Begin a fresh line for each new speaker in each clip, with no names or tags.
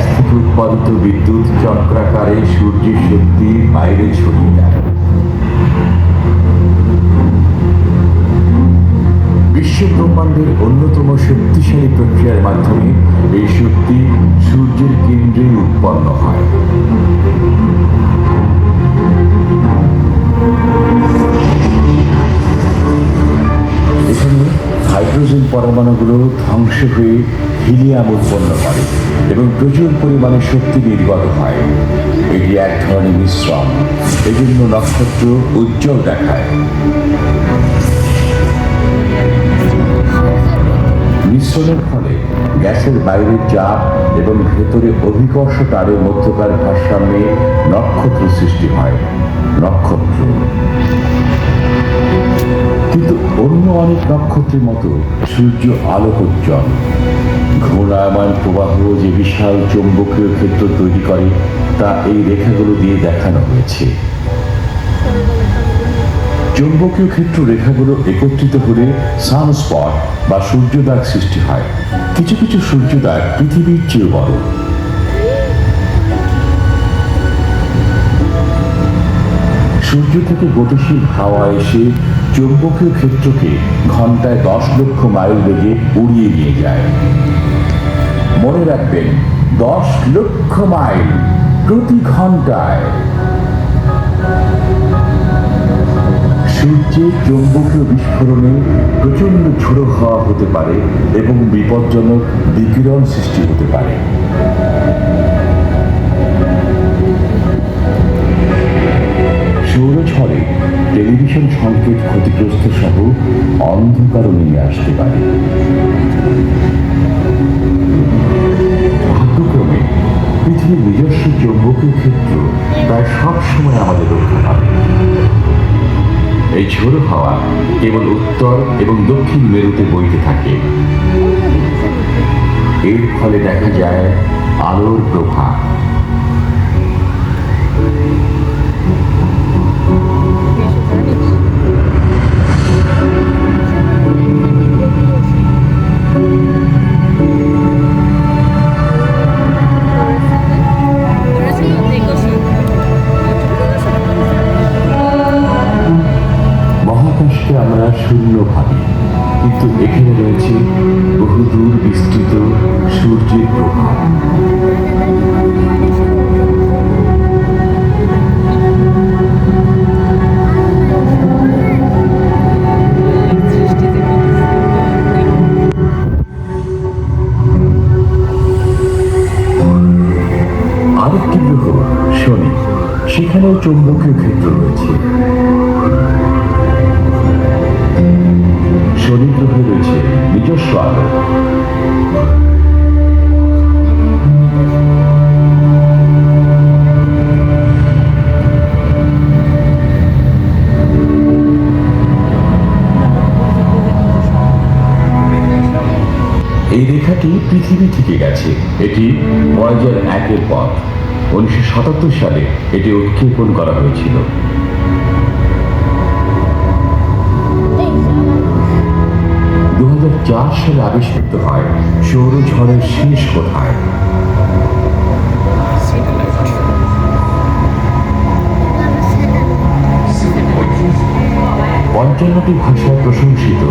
থেকে উৎপাদিত বিদ্যুৎ চক্রাকারে সূর্যের শক্তি বাইরে ছড়িয়ে যায়। বিশ্ব ব্রহ্মাণ্ডের অন্যতম শক্তিশালী প্রক্রিয়ার মাধ্যমে এই শক্তি সূর্যের কেন্দ্রে উৎপন্ন হয়। এখানে হাইড্রোজেন পরমাণুগুলো ধ্বংস হয়ে হিলিয়াম উৎপন্ন করে। এবং প্রচুর পরিমাণে শক্তি নির্গত হয়। এটি এক ধরনের মিশ্রণ। এজন্য নক্ষত্র উজ্জ্বল দেখায়। মিশ্রণের ফলে গ্যাসের বাইরের চাপ এবং ভেতরে অভিকর্ষ তারের মধ্যকার ভারসাম্যে নক্ষত্র সৃষ্টি হয়। নক্ষত্র। কিন্তু অন্য অনেক নক্ষত্রের মতো সূর্য আলোকোজ্জ্বল ঘূর্ণায়মান প্রবাহ যে বিশাল চৌম্বকীয় ক্ষেত্র তৈরি করে, তা এই রেখাগুলো দিয়ে দেখানো হয়েছে। চৌম্বকীয় ক্ষেত্র রেখাগুলো একত্রিত হলে সানস্পট বা সূর্যদাগ সৃষ্টি হয়। কিছু কিছু সূর্যদাগ পৃথিবীর চেয়ে বড়। সূর্য থেকে গতিশীল হাওয়া এসে চৌম্বকীয় ক্ষেত্রকে ঘন্টায় দশ লক্ষ মাইল বেগে উড়িয়ে নিয়ে যায়। মনে রাখবেন, দশ লক্ষ মাইল প্রতি ঘন্টায়। সূর্যের চৌম্বকীয় বিস্ফোরণে প্রচণ্ড ঝোড়ো হওয়া হতে পারে এবং বিপজ্জনক বিকিরণ সৃষ্টি হতে পারে। সৌরঝড়ে টেলিভিশন সংকেত ক্ষতিগ্রস্ত সহ অন্ধকারও নিয়ে আসতে পারে। পৃথিবীর নিজস্ব চৌম্বকীয় ক্ষেত্র প্রায় সবসময় আমাদের রক্ষা পাবে। এই ঝোড়ো হাওয়া কেবল উত্তর এবং দক্ষিণ মেরুতে বইতে থাকে। এর ফলে দেখা যায় আলোর প্রভাব। আমরা শূন্য ভাবি কিন্তু এখানে রয়েছে বহুদূর বিস্তৃত সূর্যের প্রভাব। আরেকটি গ্রহ, শনি। সেখানেও চৌম্বকীয় ক্ষেত্র রয়েছে। শনি গ্রহে রয়েছে নিজস্ব আলো। এই রেখাটি পৃথিবী থেকে গেছে। এটি ভয়েজার একের পথ। উনিশশো সাতাত্তর সালে এটি উৎক্ষেপণ করা হয়েছিল। সালে আবিষ্কৃত হয় সৌরঝড়ের শেষ কোথায়? পঞ্চান্নটি ভাষায় প্রশংসিত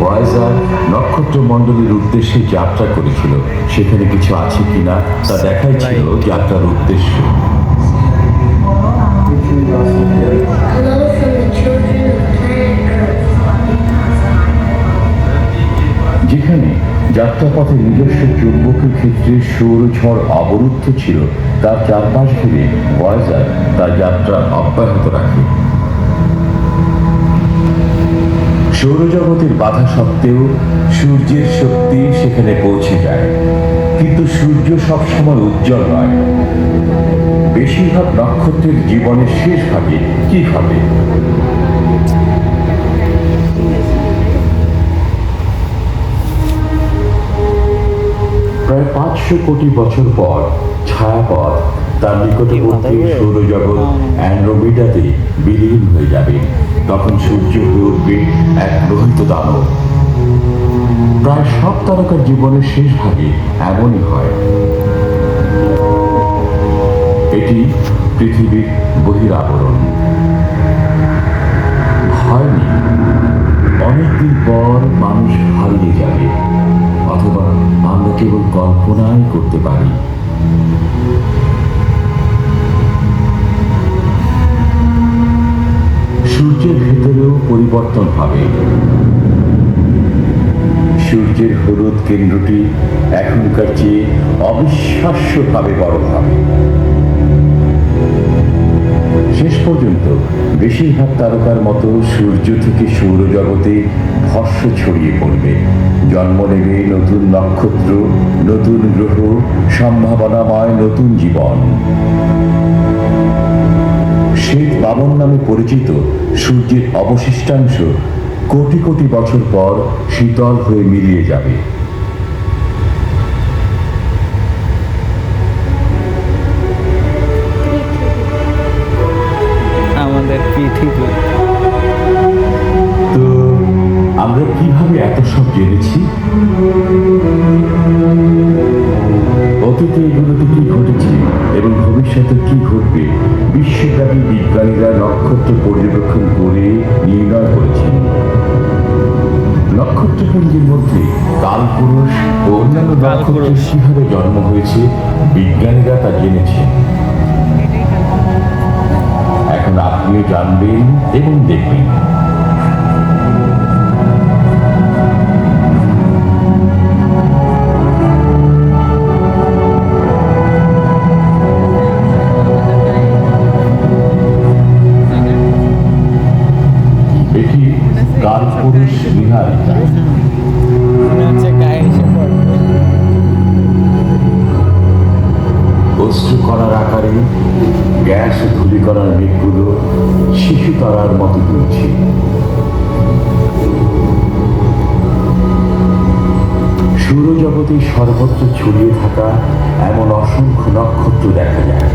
বয়েজার নক্ষত্রমণ্ডলীর উদ্দেশ্যে যাত্রা করেছিল। সেখানে কিছু আছে কিনা তা দেখাই ছিল যাত্রার উদ্দেশ্য। যেখানে যাত্রাপথে নিজস্ব চুম্বকীয় ক্ষেত্রে সৌরঝড় অবরুদ্ধ ছিল, তার চারপাশ ঘিরে ভয়েজার তার যাত্রা অব্যাহত রাখে। সৌরজগতের বাধা সত্ত্বেও সূর্যের শক্তি সেখানে পৌঁছে যায়। কিন্তু সূর্য সবসময় উজ্জ্বল নয় বেশিরভাগ নক্ষত্রের জীবনের শেষ ভাগে কি হবে? পাঁচশো কোটি বছর পর ছায়াপথ তার নিকটবর্তী সৌরজগৎ অ্যান্ড্রোমিডাতে বিলীন হয়ে যাবে। তখন সূর্য হয়ে উঠবে এক লোহিত দানব। প্রায় সব তারকার জীবনের শেষ ভাগে এমনই হয়। এটি পৃথিবীর বহিরাবরণ। ভয় নেই। অনেকদিন পর মানুষ হারিয়ে যাবে। কেবল কল্পনাই করতে পারি। সূর্যের ভেতরেও পরিবর্তন হবে। সূর্যের হলুদ কেন্দ্রটি এখনকার চেয়ে অবিশ্বাস্যভাবে বড় হবে। শেষ পর্যন্ত বেশিরভাগ তারকার মতো সূর্য থেকে সৌরজগতে ভস্য ছড়িয়ে পড়বে। জন্ম নেবে নতুন নক্ষত্র, নতুন গ্রহ, সম্ভাবনাময় নতুন জীবন। শ্বেত বামন নামে পরিচিত সূর্যের অবশিষ্টাংশ কোটি কোটি বছর পর শীতল হয়ে মিলিয়ে যাবে। তো, আমরা কীভাবে এত সব জেনেছি? অতীতে এগুলোতে কি ঘটেছে এবং ভবিষ্যতে কি ঘটবে, বিশ্বব্যাপী বিজ্ঞানীরা নক্ষত্র পর্যবেক্ষণ করে নির্ণয় করেছেন। নক্ষত্রপুঞ্জের মধ্যে কালপুরুষ ও অন্যান্য নক্ষত্রের। কীভাবে জন্ম হয়েছে, বিজ্ঞানীরা তা জেনেছেন। আপনিও জানবেন এবং দেখবেন। এটি সৌরজগতে সর্বত্র ছড়িয়ে থাকা এমন অসংখ্য নক্ষত্র দেখা যায়।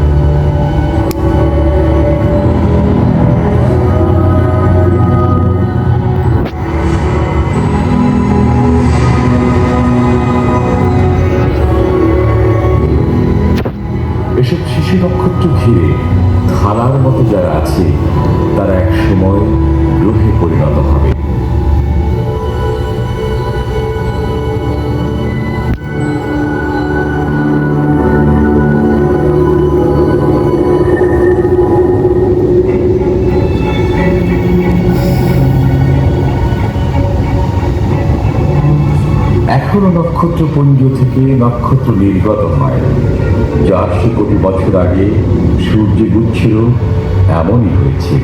নক্ষত্রপুঞ্জ থেকে নক্ষত্র নির্গত হয়। চারশো কোটি বছর আগে সূর্য গুচ্ছিল এমনই হয়েছে।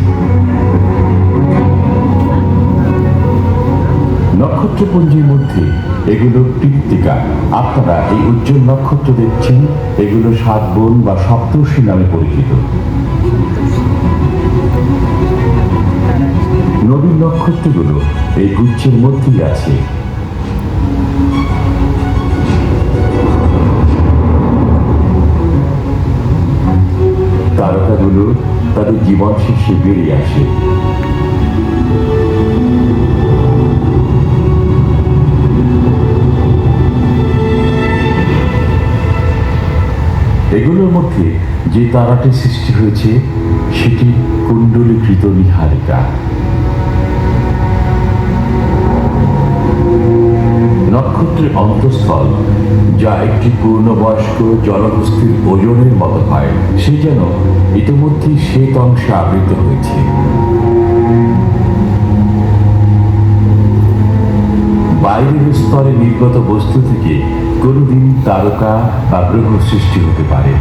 নক্ষত্রপুঞ্জের মধ্যে এগুলো কৃত্তিকা। আপনারা এই উজ্জ্বল নক্ষত্র দেখছেন, এগুলো সাত বোন বা সপ্তর্ষি নামে পরিচিত। নবীন নক্ষত্রগুলো এই গুচ্ছের মধ্যেই আছে। তারকাগুলো তাদের জীবন শেষে বেরিয়ে আসে। এগুলোর মধ্যে যে তারাটি সৃষ্টি হয়েছে, সেটি কুণ্ডলীকৃত নিহারিকা নক্ষত্রের অন্তঃস্থল যা একটি পূর্ণবয়স্ক জলহস্তির ওজনের মতো হয়, সে যেন ইতিমধ্যেই শ্বেত অংশে আবৃত হয়েছে। বাইরের স্তরে নির্গত বস্তু থেকে কোনোদিন তারকা বা গ্রহ সৃষ্টি হতে পারে।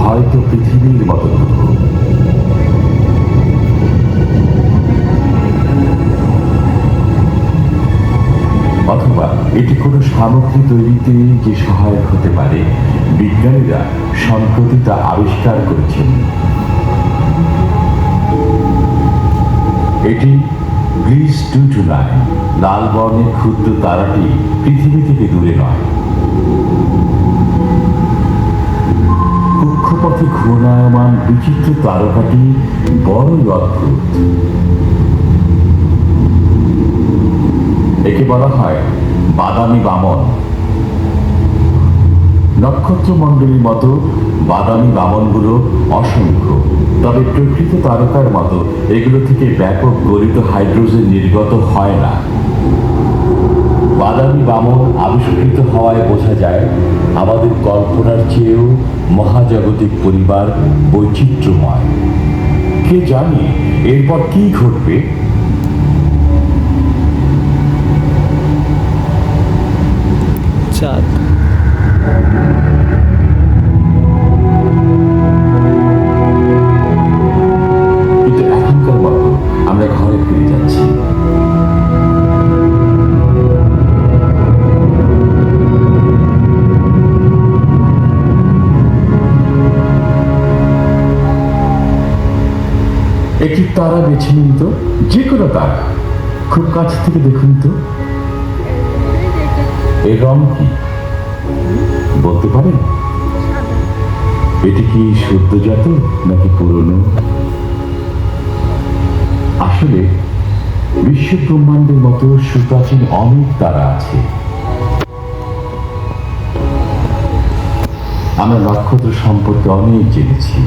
হয়তো পৃথিবীর মতো সামগ্রী তৈরিতে যে সহায়ক হতে পারে, বিজ্ঞানীরা সম্প্রতি তা আবিষ্কার করেছেন। এটি গ্রিস টু টু নাইন লাল বর্ণের ক্ষুদ্র তারাটি পৃথিবী থেকে দূরে নয়। কক্ষপথে ঘূর্ণায়মান বিচিত্র তারকাটি বড়ই অদ্ভুত। একে বলা হয় বাদামি বামন। নক্ষত্র মণ্ডলীর মতো বাদামি বামনগুলো অসংখ্য, তবে প্রকৃত তারকার মতো এগুলো থেকে ব্যাপক গলিত হাইড্রোজেন নির্গত হয় না। বাদামি বামন আবিষ্কৃত হওয়ায় বোঝা যায়, আমাদের কল্পনার চেয়েও মহাজাগতিক পরিবার বৈচিত্র্যময়। কে জানে এরপর কি ঘটবে? মতো আমরা ঘরে ফিরে যাচ্ছি। একটি তারা বেছে নিন তো, যে কোনো তারা। খুব কাছ থেকে দেখুন তো। এর রং কি? বলতে পারেন এটি কি সদ্যজাত নাকি পুরনো? আসলে বিশ্ব ব্রহ্মাণ্ডের মতো সুপ্রাচীন অনেক তারা আছে। আমরা নক্ষত্র সম্পর্কে অনেক জেনেছি।